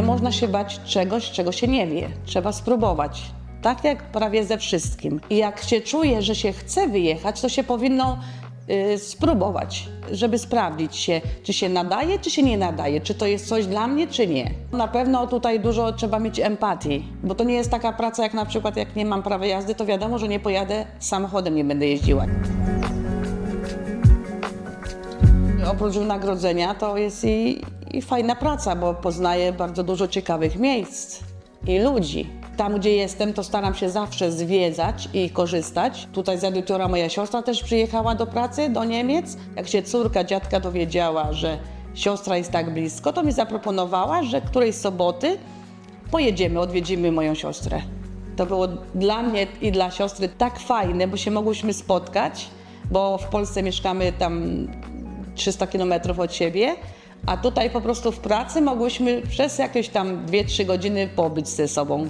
Nie można się bać czegoś, czego się nie wie. Trzeba spróbować. Tak jak prawie ze wszystkim. I jak się czuje, że się chce wyjechać, to się powinno y, spróbować, żeby sprawdzić się, czy się nadaje, czy się nie nadaje, czy to jest coś dla mnie, czy nie. Na pewno tutaj dużo trzeba mieć empatii, bo to nie jest taka praca, jak na przykład jak nie mam prawa jazdy, to wiadomo, że nie pojadę samochodem, nie będę jeździła. Oprócz wynagrodzenia to jest i, i fajna praca, bo poznaję bardzo dużo ciekawych miejsc i ludzi. Tam, gdzie jestem, to staram się zawsze zwiedzać i korzystać. Tutaj z edytora moja siostra też przyjechała do pracy, do Niemiec. Jak się córka dziadka dowiedziała, że siostra jest tak blisko, to mi zaproponowała, że którejś soboty pojedziemy, odwiedzimy moją siostrę. To było dla mnie i dla siostry tak fajne, bo się mogłyśmy spotkać, bo w Polsce mieszkamy tam 300 kilometrów od siebie, a tutaj po prostu w pracy mogłyśmy przez jakieś tam 2-3 godziny pobyć ze sobą.